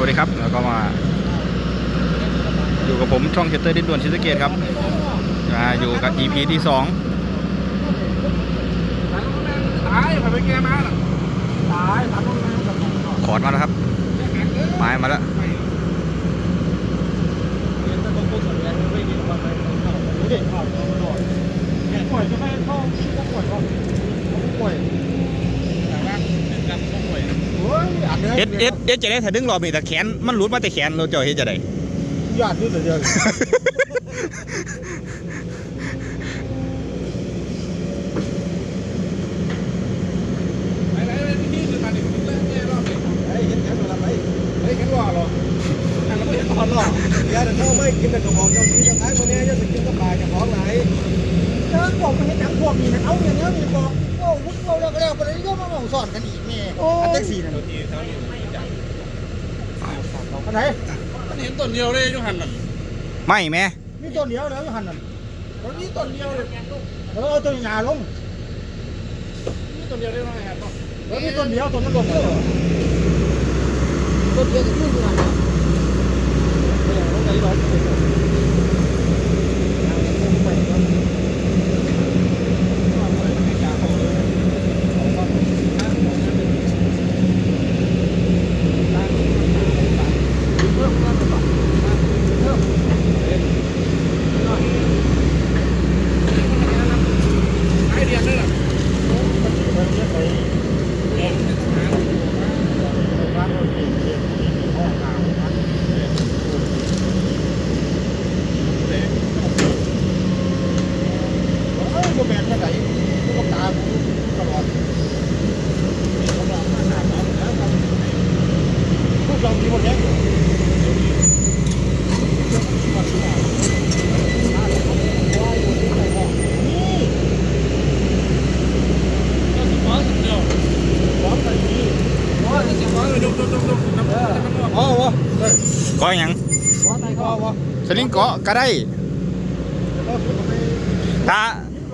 วัสดีครับแล้วก็มา อยู่กับผมช่องเชตเตอร์ดินด่วนชิสเกตครับมาอยู่กับ EP ที่สองตายไปแกมาตายขอดมาแล้วครับไม้มาแล้ว เด็กข่าวเราหน่อยปล่อยจะไม่เข้าก็ปล่อยก็ปล่อยแต่ว่าเป็นการต้องปล่อยโอ้ยอัน เอ็ดเอ็ดเอ็ดจะได้ถ้าดึงรอบนี่แต่แขนมันหลุดมาแต่แขนเราเจะเฮ็ดจะได้ยอดด้วยเดียวไอ้เห็นแค่ตัวละไปไอ้แค่ว่าหรออันนั้นไม่เห็นตอนหรอกยาเดี๋ยวเขาไม่กินแต่กระบอกเจ้าที่เจ้าท้ายคนนี้จะสกินกับปลาจะของไหนเจอบอกมันเห็นหนังพวกนี้นะเอาอย่างนี้มีบอกโอ้ กสอนกันอีกแม่อันแท็กซี่นั่นอันไหนมันเห็นต้นเดียวเลยยุหันนั่นไม่แม่มีตัวเดียวแล้วอยู่หันนั่นมันมีต้นเดียวเลยเออเอาตัวหยาลงมีต้นเดียวได้ไหมครับแล้วมีตัวเดียวตัวนั้นลงเลยตัวเดียวจะขึ้นอยู่หันนะลงไหนร้อนไอเดียนี่แหละ เฮ้ยตัวแมนแค่ไหนตัวตาตลอดพวกเรามีหมดแล้วนี่ ก็สมองเดียว ร้อนไปนี่ อ๋อสมองเลยดุดุดุดุน้ำมันจะมัน อ๋อวะ ก็หยัง ร้อนไปก็วะ สลิงเกาะก็ได้ถ้า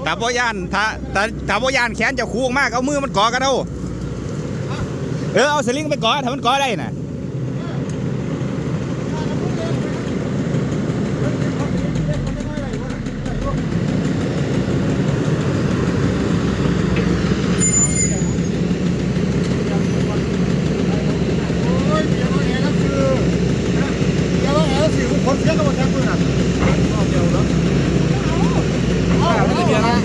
ถ้าบ่ย่านถ้าถ้าถ้าบ่ย่านแขนจะคูงมากเอามือมันเกาะกันเอาเออเอาสลิงไปเกาะถ้ามันเกาะได้น่ะ โอ้ยเดี๋ยวแอร์ก็คือเดี๋ยวแอร์สิคนเสียก็หมดทั้งคนอะ เดียวแล้ว เอา ไม่ได้เดียวแล้ว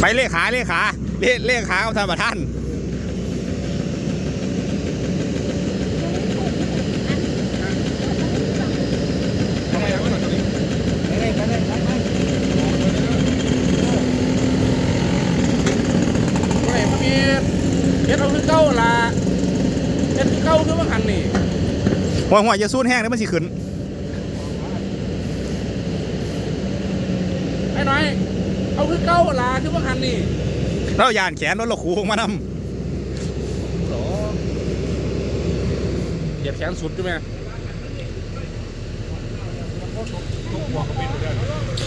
ไป เลขาเลขาเลขากับท่านประธานไม่มันมีเฮ็ดเอาคือเก้าละเฮ็ดคือเก้าคือว่าหันนี่หัวหัวจะสู้แห้งแล้วมันสิขึ้นไอ้น้อย เอาคือเก้าละคือว่าหันนี่เราย่านแขนรถเราคูงมานเหยียดแขนสุดใช่ไหมำ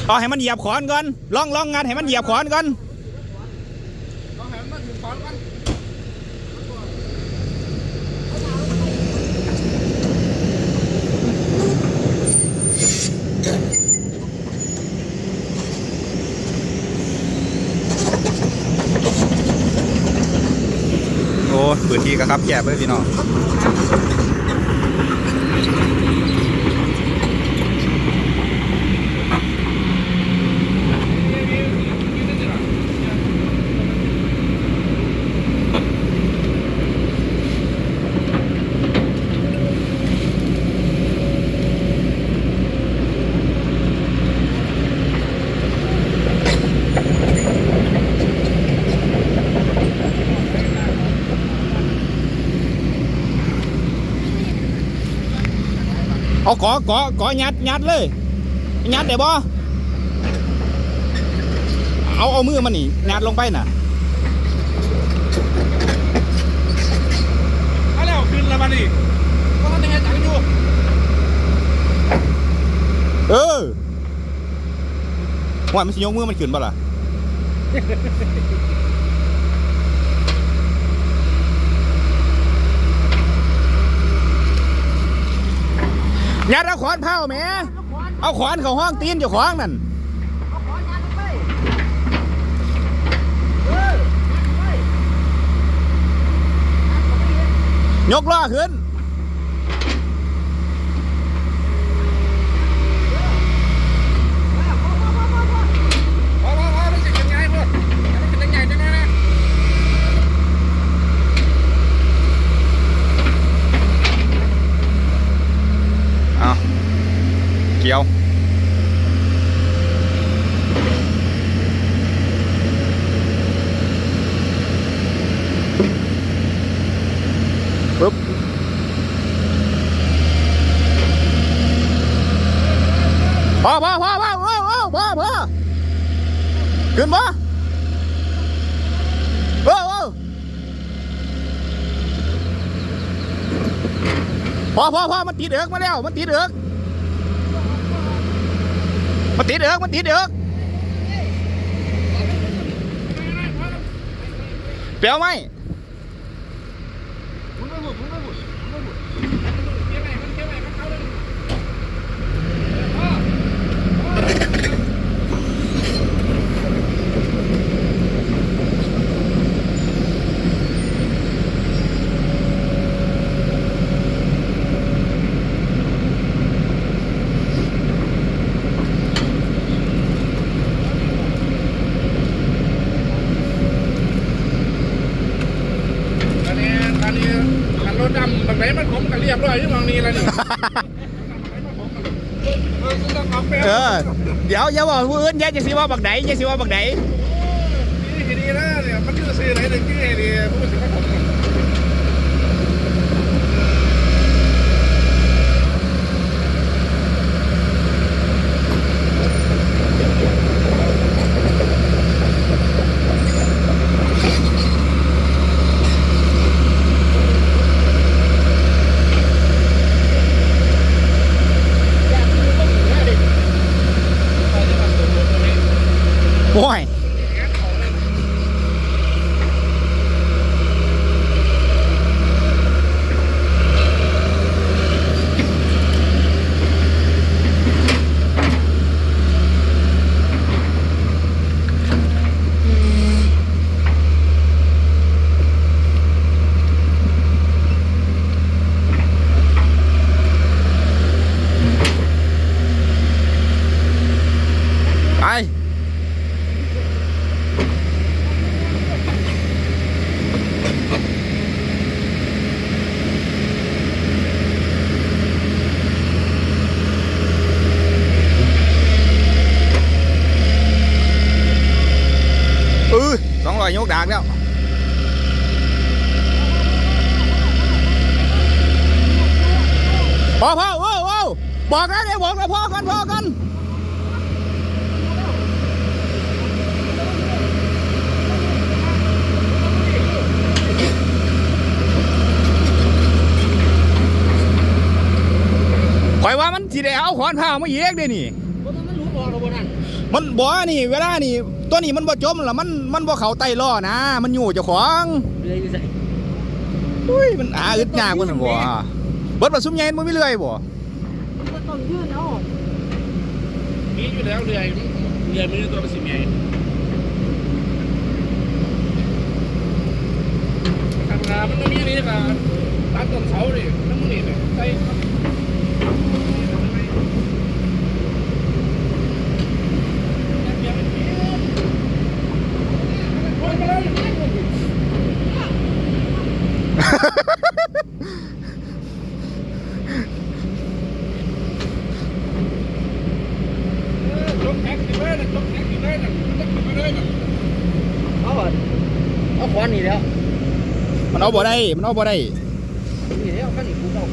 เอาให้มันเหยียบขอนก่อนลองลองงัดให้มันเหยียบขอนก่อน ต้องให้มันถึงขอนกัน โอ้ พื้นที่ก็ครับแคบเลยพี่น้อง เอากอกอกอยัดยัดเลยยัดได้บ่เอาเอามือมันนี่ยัดลงไปน่ะเอาแล้วขึ้นแล้วมาดิก็ต้องยังไงจังอยู่เออว่ามันสิยกมือมันขึ้นบ่ล่ะ ยัดเอาขอนเผาแหม่เอาขอนเข้าห้องตีนเจ้าของนั่นยานไปเออยกล้อขึ้น พอพอพอมันจะยังไงพวกมันจะยังไงจังเลยนะ เอา ดียวปึ๊บพอพอพอพอพอพอพอพอขึ้นบ่โอ้โอ้พอพอพอมันติดเอือกมาแล้ว มันติดเอือก มันติดเอือกมันติดเอือกเปลียวไหม มึงไม่หมดมึงไม่หมดมึงไม่หมด ยังไงมันยังไงมันเข้าเลย อันนี้อันนี้อันรถดำแบบไหนมันผมกันเรียบร้อยที่มองนี้แล้วนี่เออเอาไปเออเดี๋ยวอย่าบอกผู้อื่นอย่าจะสิว่าบักไหนอย่าสิว่าบักไหนดีดีนะเนี่ยมันชื่อซื้อไหนถึงที่ไอดีผู้สิครับผม Why? องร้อยยกดากแล้วพอพอโอ้โอ้บอกแล้วเดี๋ยวบอกแล้วพอกันพอกันข่อยว่ามันสิได้เอาขอนผ้ามาเยกเด้นี่บ่ต้องมันรู้บอกเราบ่นั่นมันบ่นี่ เวลานี่ตัวนี้มันบ่จมล่ะมัน มันบ่เข้าใต้ล้อนะ มันอยู่เจ้าของเรืออยู่ใส่อุ้ยมันอาอึดยากกว่านั่นบ่เบิดว่าซุ่มใหญ่มันบ่มีเลื่อยบ่มันก็ต้องยื่นเอามีอยู่แล้วเรือเรือไม่ได้ตัวเป็นสิบใหญ่ทำงานมันต้องมีนี่ค่ะตัดต้นเสาดิน้ำมันนี่เนี่ยใส่ จกแท็กซี่เลยนะจกแท็กซี่เลยนะจกมาเลยนะ เอาอะ เอาขวานนี่แล้วมันเอาบ่ได้ มันเอาบ่ได้นี่แล้วกันนี่กูเอา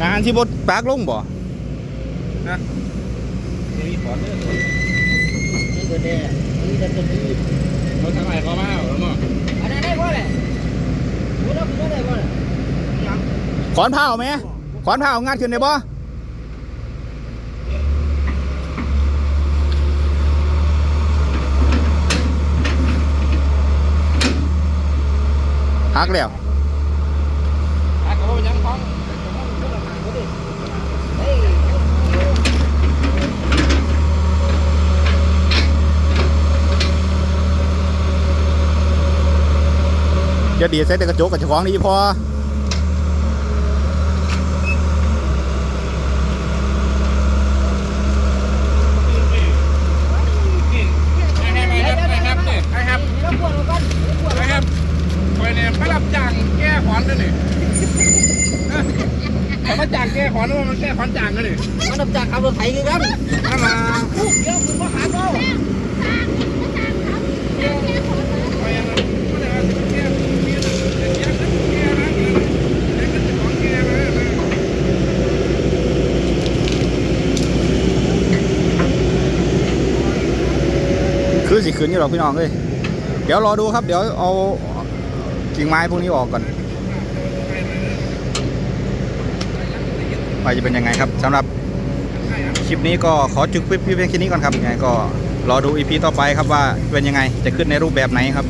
นานสิบ่ปากลงบ่นี่ขอเลือกนี่ก็แด่นี่ก็จะดีเขาทำไมเขามาแล้วมั้งอันนั้นได้บ่แหละกูแล้วกูได้บ่แหละยังขอนผ้าเอาไหมขอนผ้าเอางานขึ้นได้บ่ หักแล้วหักก็ยังของเฮ้ยจะดีใส่แต่กระจกกับเจ้าของนี่พอ ไอ้แฮมไอ้แฮมไอ้แฮมเนี่ยไอ้แฮม แล้วปวดเรากันปวด ไอ้แฮมคอยเนี่ยมารับจ้างแก้ขอนด้วยนี่เขา มาจ้างแก้ขอนว่ามันแก้ขอนจ้างกันนี่มันดับจากขับรถไถคือกันนั่นล่ะเดี๋ยวคุณมาหาเราคอยเนี่ยมันจะมาแก้แก้แก้แก้นะแก้นะแก้กันจะของแก้นะคือสิขึ้นอยู่หรอกพี่น้องเอ้ยเดี๋ยวรอดูครับ เดี๋ยวเอากิ่งไม้พวกนี้ออกก่อน ว่าจะเป็นยังไงครับสำหรับคลิปนี้ก็ขอจุดคลิปเพียงแค่นี้ก่อนครับยังไงก็รอดูอีพีต่อไปครับว่าเป็นยังไงจะขึ้นในรูปแบบไหนครับ